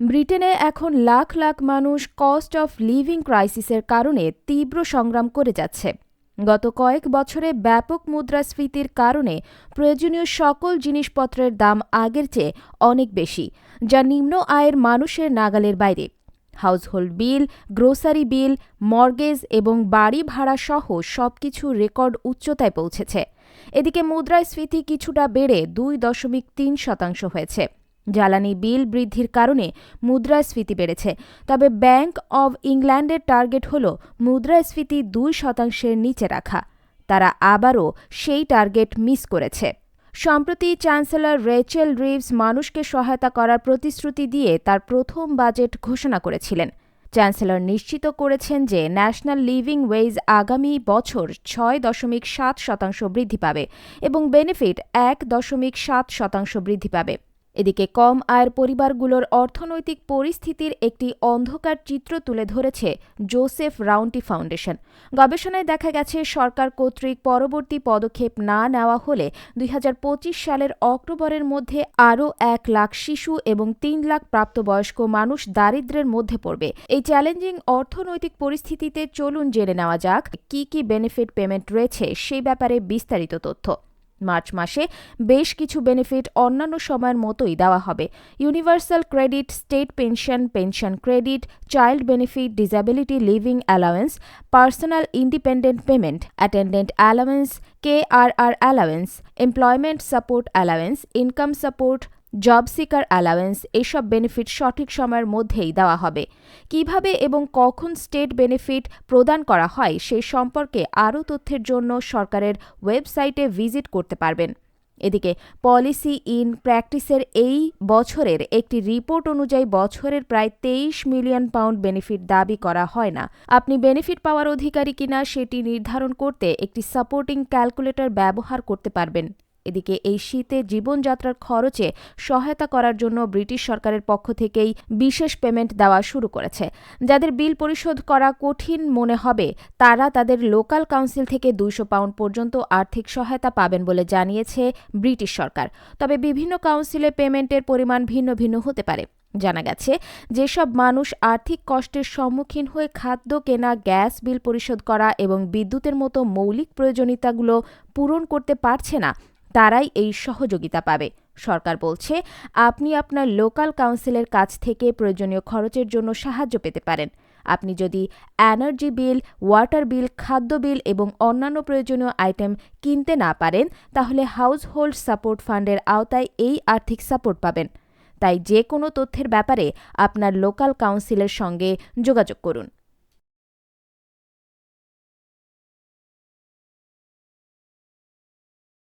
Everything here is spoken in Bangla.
ব্রিটেনে এখন লাখ লাখ মানুষ কস্ট অফ লিভিং ক্রাইসিসের কারণে তীব্র সংগ্রাম করে যাচ্ছে। গত কয়েক বছরে ব্যাপক মুদ্রাস্ফীতির কারণে প্রয়োজনীয় সকল জিনিসপত্রের দাম আগের চেয়ে অনেক বেশি, যা নিম্ন আয়ের মানুষের নাগালের বাইরে। Household bill grocery bill mortgage এবং বাড়ি ভাড়া সহ সবকিছু রেকর্ড উচ্চতায় পৌঁছেছে। এদিকে মুদ্রাস্ফীতি কিছুটা বেড়ে দুই দশমিক তিন শতাংশ হয়েছে। জ্বালানি বিল বৃদ্ধির কারণে মুদ্রাস্ফীতি বেড়েছে। তবে ব্যাংক অব ইংল্যান্ডের টার্গেট হল মুদ্রাস্ফীতি দুই শতাংশের নিচে রাখা। তারা আবারও সেই টার্গেট মিস করেছে। সম্প্রতি চ্যান্সেলর রেচেল রিভস মানুষকে সহায়তা করার প্রতিশ্রুতি দিয়ে তার প্রথম বাজেট ঘোষণা করেছিলেন। চ্যান্সেলর নিশ্চিত করেছেন যে ন্যাশনাল লিভিং ওয়েজ আগামী বছর ছয় দশমিক সাত শতাংশ বৃদ্ধি পাবে এবং বেনিফিট এক দশমিক সাত শতাংশ বৃদ্ধি পাবে। এদিকে কম আয়ের পরিবারগুলোর অর্থনৈতিক পরিস্থিতির একটি অন্ধকার চিত্র তুলে ধরেছে জোসেফ রাউন্টি ফাউন্ডেশন। গবেষণায় দেখা গেছে, সরকার কর্তৃক পরবর্তী পদক্ষেপ না নেওয়া হলে দুই হাজার পঁচিশ সালের অক্টোবরের মধ্যে আরও এক লাখ শিশু এবং তিন লাখ প্রাপ্তবয়স্ক মানুষ দারিদ্র্যের মধ্যে পড়বে। এই চ্যালেঞ্জিং অর্থনৈতিক পরিস্থিতিতে চলুন জেনে নেওয়া যাক, কি কি বেনিফিট পেমেন্ট রয়েছে সেই ব্যাপারে বিস্তারিত তথ্য। মার্চ মাসে বেশ কিছু বেনিফিট অন্যান্য সময়ের মতোই দেওয়া হবে। Universal credit state pension pension credit child benefit disability living allowance personal independent payment attendant allowance কে আর আর allowance employment support allowance income support job seeker allowance এসব বেনিফিট সঠিক সময়ের মধ্যেই দেওয়া হবে। কীভাবে এবং কখন স্টেট বেনিফিট প্রদান করা হয় সেই সম্পর্কে আরও তথ্যের জন্য সরকারের ওয়েবসাইটে ভিজিট করতে পারবেন। এদিকে, পলিসি ইন প্র্যাকটিসের এই বছরের একটি রিপোর্ট অনুযায়ী বছরের প্রায় তেইশ মিলিয়ন পাউন্ড বেনিফিট দাবি করা হয় না। আপনি বেনিফিট পাওয়ার অধিকারী কিনা সেটি নির্ধারণ করতে একটি সাপোর্টিং ক্যালকুলেটর ব্যবহার করতে পারবেন। এদিকে এই শীতে জীবনযাত্রার খরচে সহায়তা করার জন্য ব্রিটিশ সরকারের পক্ষ থেকেই বিশেষ পেমেন্ট দেওয়া শুরু করেছে। যাদের বিল পরিশোধ করা কঠিন মনে হবে, তারা তাদের লোকাল কাউন্সিল থেকে দুইশো পাউন্ড পর্যন্ত আর্থিক সহায়তা পাবেন বলে জানিয়েছে ব্রিটিশ সরকার। তবে বিভিন্ন কাউন্সিলে পেমেন্টের পরিমাণ ভিন্ন ভিন্ন হতে পারে। জানা গেছে, যেসব মানুষ আর্থিক কষ্টের সম্মুখীন হয়ে খাদ্য কেনা, গ্যাস বিল পরিশোধ করা এবং বিদ্যুতের মতো মৌলিক প্রয়োজনীয়তাগুলো পূরণ করতে পারছে না তারাই এই সহযোগিতা পাবে। সরকার বলছে, আপনি আপনার লোকাল কাউন্সিলের কাছ থেকে প্রয়োজনীয় খরচের জন্য সাহায্য পেতে পারেন। আপনি যদি এনার্জি বিল, ওয়াটার বিল, খাদ্য বিল এবং অন্যান্য প্রয়োজনীয় আইটেম কিনতে না পারেন, তাহলে হাউস হোল্ড সাপোর্ট ফান্ডের আওতায় এই আর্থিক সাপোর্ট পাবেন। তাই যে কোনো তথ্যের ব্যাপারে আপনার লোকাল কাউন্সিলের সঙ্গে যোগাযোগ করুন।